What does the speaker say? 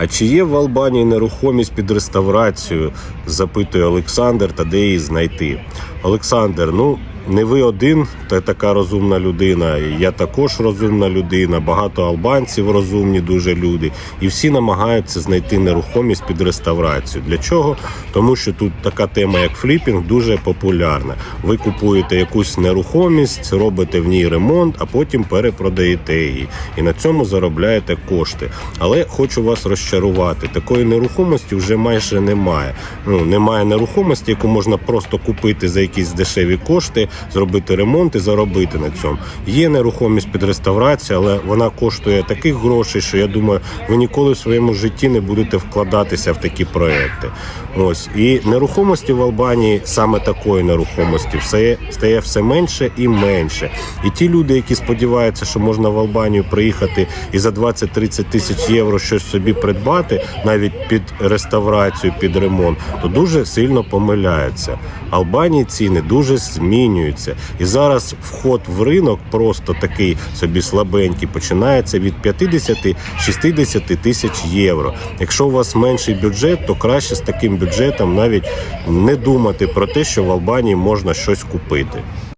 А чи є в Албанії нерухомість під реставрацію? запитує Олександр, та де її знайти. Олександр, ну не ви один, та така розумна людина. Я також розумна людина. Багато албанців розумні, дуже люди, і всі намагаються знайти нерухомість під реставрацію. Для чого? Тому що тут така тема, як фліпінг, дуже популярна. Ви купуєте якусь нерухомість, робите в ній ремонт, а потім перепродаєте її, і на цьому заробляєте кошти. Але хочу вас розчарувати. Такої нерухомості вже майже немає. Ну немає нерухомості, яку можна просто купити за якісь дешеві кошти, зробити ремонт і заробити на цьому. Є нерухомість під реставрацію, але вона коштує таких грошей, що я думаю, ви ніколи в своєму житті не будете вкладатися в такі проекти. Ось і нерухомості в Албанії саме такої нерухомості все стає все менше і менше. І ті люди, які сподіваються, що можна в Албанію приїхати і за 20-30 тисяч євро щось собі придбати, навіть під реставрацію, під ремонт, то дуже сильно помиляються. Албанії ціни дуже змінюються, і зараз вход в ринок просто такий собі слабенький починається від 50-60 тисяч євро. Якщо у вас менший бюджет, то краще з таким бюджетом навіть не думати про те, що в Албанії можна щось купити.